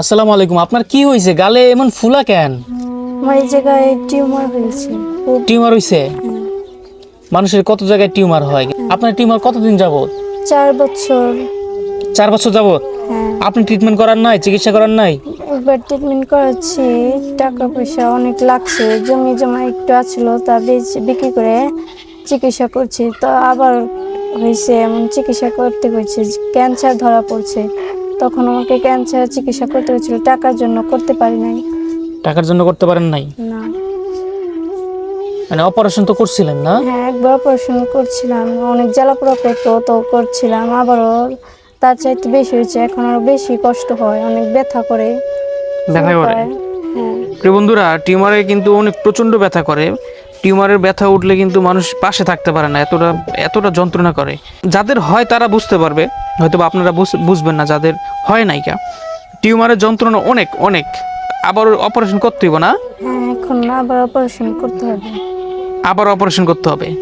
আসসালামু আলাইকুম আপনার কি হয়েছে? গালে এমন ফুলা কেন? আমার এই জায়গায় টিউমার হয়েছে। টিউমার হয়েছে মানুষের কত জায়গায় টিউমার হয়? আপনার টিউমার কতদিন যাবত চার বছর। চার বছর যাবত হ্যাঁ। আপনি ট্রিটমেন্ট করার নাই? চিকিৎসা করার নাই? একবার ট্রিটমেন্ট করাচ্ছি টাকা পয়সা অনেক লাগছে জমি জমা একটু আছিল তা বিক্রি করে চিকিৎসা করছি। তো আবার হয়েছে এমন চিকিৎসা করতে হয়েছে ক্যান্সার ধরা পড়ছে। তখন আমাকে ক্যান্সার চিকিৎসা করতে হয়েছিল। টাকার জন্য করতে পারি নাই। টাকার জন্য করতে পারেন নাই? না। মানে অপারেশন তো করছিলেন না? হ্যাঁ একবার অপারেশন করছিলাম। অনেক জ্বালাপোড়া করতো তো করছিলাম। আবারও তার চাইতে বেশি হয়েছে। এখন আরও বেশি কষ্ট হয়। অনেক ব্যথা করে। ব্যথা করে। হ্যাঁ। প্রিয় বন্ধুরা টিউমারে কিন্তু অনেক প্রচণ্ড ব্যথা করে। টিউমারের ব্যথা উঠলে কিন্তু মানুষ পাশে থাকতে পারে না। এতটা এতটা যন্ত্রণা করে। যাদের হয় তারা বুঝতে পারবে। হয়তো বা আপনারা বুঝ- বুঝবেন না যাদের হয় নাইকা টিউমারের যন্ত্রণা অনেক অনেক। আবার অপারেশন করতে হইব না? হ্যাঁ এখন আবার অপারেশন করতে হবে। আবার অপারেশন করতে হবে?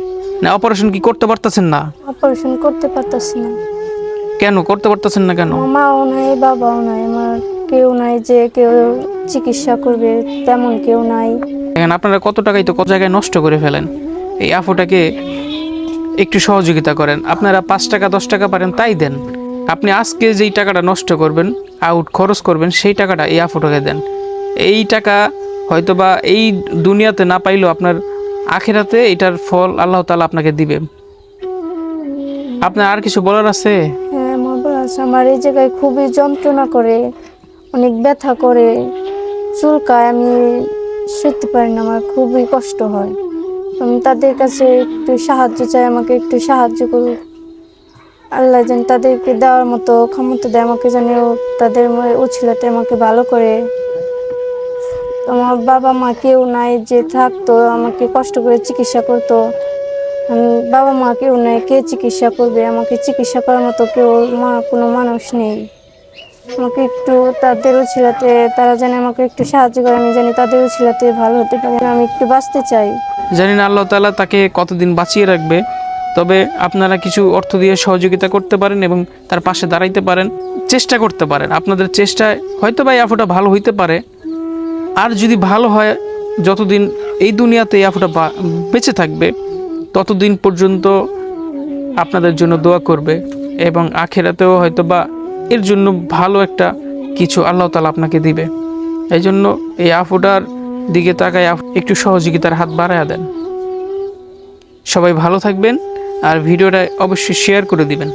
না অপারেশন কি করতে পারতেছেন না? অপারেশন করতে পারতাছি না। কেন? করতে পারতেছেন না কেন? মাও নাই বাবাও নাই আমার কেউ নাই যে কেউ চিকিৎসা করবে তেমন কেউ নাই। এখন আপনারা কত টাকাই তো কত জায়গায় নষ্ট করে ফেলেন। এই আফুটাকে একটু সহযোগিতা করেন। আপনারা পাঁচ টাকা, দশ টাকা পারেন, তাই দেন। আপনি আজকে যেই টাকাটা নষ্ট করবেন আউট খরচ করবেন, সেই টাকাটা এই আফুটাকে দেন। এই টাকা হয়তো বা এই দুনিয়াতে না পাইলেও আপনার আখেরাতে এটার ফল আল্লাহ তালা আপনাকে দিবে। আপনার আর কিছু বলার আছে? হ্যাঁ আমার এই জায়গায় খুবই যন্ত্রণা করে, অনেক ব্যথা করে, চুলকায়, আমি শুতে পারি না, আমার খুবই কষ্ট হয়। তাদের কাছে একটু সাহায্য চাই, আমাকে একটু সাহায্য করুক। আল্লাহ যেন তাদেরকে দেওয়ার মতো ক্ষমতা দেয়, আমাকে যেন তাদের উছিলাতে আমাকে ভালো করে। আমার বাবা মা কেউ নাই যে থাকতো, আমাকে কষ্ট করে চিকিৎসা করতো। বাবা মা কেউ নাই, কে চিকিৎসা করবে? আমাকে চিকিৎসা করার মতো কেউ মা কোনো মানুষ নেই। আমাকে একটু তাদের উছিলাতে তারা যেন আমাকে একটু সাহায্য করে, আমি জানি তাদের উছিলাতে ভালো হতে পারে। আমি একটু বাঁচতে চাই। জানি না আল্লাহ তালা তাকে কতদিন বাঁচিয়ে রাখবে, তবে আপনারা কিছু অর্থ দিয়ে সহযোগিতা করতে পারেন এবং তার পাশে দাঁড়াইতে পারেন, চেষ্টা করতে পারেন। আপনাদের চেষ্টায় হয়তো বা এই আফুটা ভালো হইতে পারে। আর যদি ভালো হয়, যতদিন এই দুনিয়াতে বা- বেঁচে থাকবে, ততদিন পর্যন্ত আপনাদের জন্য দোয়া করবে এবং আখেরাতেও হয়তো বা এর জন্য ভালো একটা কিছু আল্লাহ তালা আপনাকে দিবে। এই জন্য এই আফুটার দিকে তাকায় একটু সহযোগিতার হাত বাড়ায় দেন। সবাই ভালো থাকবেন আর ভিডিওটা অবশ্যই শেয়ার করে দিবেন।